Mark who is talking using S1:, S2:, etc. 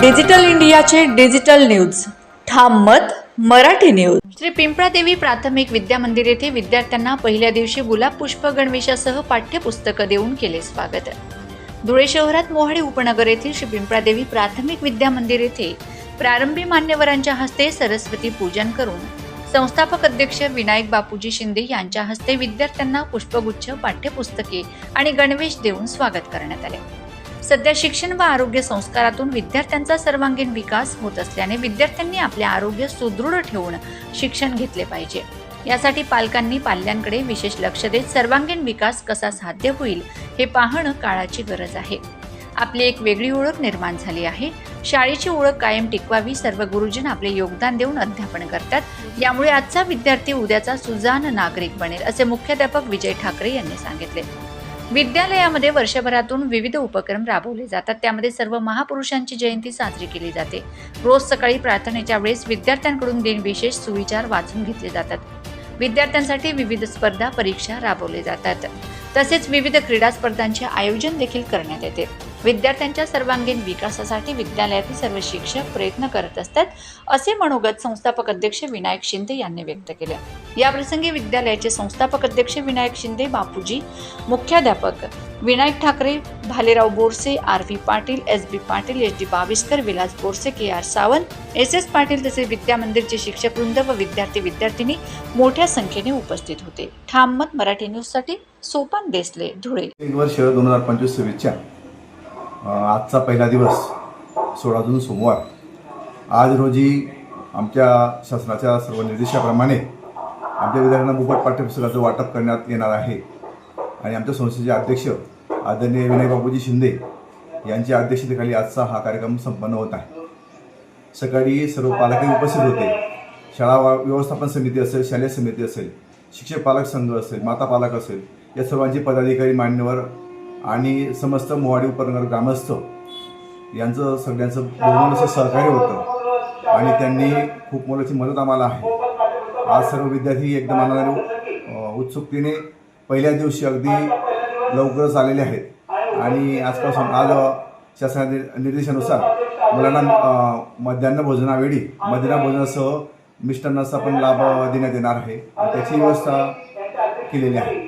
S1: Digital इंडियाचे digital news. ठाम मत मराठी न्यूज.
S2: श्री पिंपळादेवी प्राथमिक विद्या मंदिर येथे विद्यार्थ्यांना पहिल्या दिवशी गुलाब पुष्प गणवेशासह पाठ्यपुस्तकं देऊन केले स्वागत. धुळे शहरात मोहाडी उपनगर येथील श्री पिंपळादेवी प्राथमिक विद्या मंदिर येथे प्रारंभी मान्यवरांच्या हस्ते सरस्वती पूजन करून संस्थापक अध्यक्ष विनायक बापूजी शिंदे यांच्या हस्ते विद्यार्थ्यांना पुष्पगुच्छ पाठ्यपुस्तके आणि गणवेश देऊन स्वागत करण्यात आले. सध्या शिक्षण व आरोग्य संस्कारातून विद्यार्थ्यांचा सर्वांगीण विकास होत असल्याने विद्यार्थ्यांनी आपले आरोग्य सुदृढ ठेवून शिक्षण घेतले पाहिजे. यासाठी पालकांनी पाल्यांकडे विशेष लक्ष देत सर्वांगीण विकास कसा साध्य होईल हे पाहणं काळाची गरज आहे. आपली एक वेगळी ओळख निर्माण झाली आहे. शाळेची ओळख कायम टिकवावी सर्व गुरुजन आपले योगदान देऊन अध्यापन करतात. यामुळे आजचा विद्यार्थी उद्याचा सुजान नागरिक बनेल असे मुख्याध्यापक विजय ठाकरे यांनी सांगितले. विद्यालयामध्ये वर्षभरातून विविध उपक्रम राबवले जातात. त्यामध्ये सर्व महापुरुषांची जयंती साजरी केली जाते. रोज सकाळी प्रार्थनेच्या वेळेस विद्यार्थ्यांकडून दिनविशेष सुविचार वाचून घेतले जातात. विद्यार्थ्यांसाठी विविध स्पर्धा परीक्षा राबवले जातात. तसेच विविध क्रीडा स्पर्धांचे आयोजन देखील करण्यात येते. विद्यार्थ्यांच्या सर्वांगीण विकासासाठी विद्यालयातील सर्व शिक्षक प्रयत्न करत असतात असे मनोगत संस्थापक अध्यक्ष विनायक शिंदे यांनी व्यक्त केले. याप्रसंगी विद्यालयाचे संस्थापक अध्यक्ष विनायक शिंदे बापूजी मुख्याध्यापक Vinayak Thackeray Bhalerao Borse R V Patil S B Patil S D Baviskar Vilas Borse K R Sawant S S Patil तसेच विद्या मंदिरचे शिक्षक वृंद व विद्यार्थी विद्यार्थिनी मोठ्या संख्येने उपस्थित होते. ठाम मत मराठी न्यूजसाठी सोपान देसले धुळे.
S3: एक वर्ष दोन हजार पंचवीस सव्वीसच्या आजचा पहिला दिवस सोळा जून सोमवार. आज रोजी आमच्या शासनाच्या सर्व निर्देशाप्रमाणे आमच्या विद्यार्थ्यांना मुफत पाठ्यपुस्तकाचं वाटप करण्यात येणार आहे. आणि आमच्या संस्थेचे अध्यक्ष आदरणीय विनय बाबूजी शिंदे यांच्या अध्यक्षतेखाली आजचा हा कार्यक्रम संपन्न होत आहे. सकाळी सर्व पालकही उपस्थित होते. शाळा वा- व्यवस्थापन समिती असेल शालेय समिती असेल शिक्षक पालक संघ असेल माता पालक असेल या सर्वांचे पदाधिकारी मान्यवर आणि समस्त मोवाडी उपनगर ग्रामस्थ यांचं सगळ्यांचं बहुमान असं सहकार्य होतं. आणि त्यांनी खूप मोलाची मदत आम्हाला आहे. आज सर्व विद्यार्थी एकदम आम्हाला उत्सुकतेने पहिल्या दिवशी अगदी लवकरच आलेले आहेत. आणि आजपासून आज शासना निर्देशानुसार मुलांना मध्यान्ह भोजनावेळी मध्यान्ह भोजनासह मिष्टान्नाचा पण लाभ देण्यात येणार आहे. आणि त्याची व्यवस्था केलेली आहे.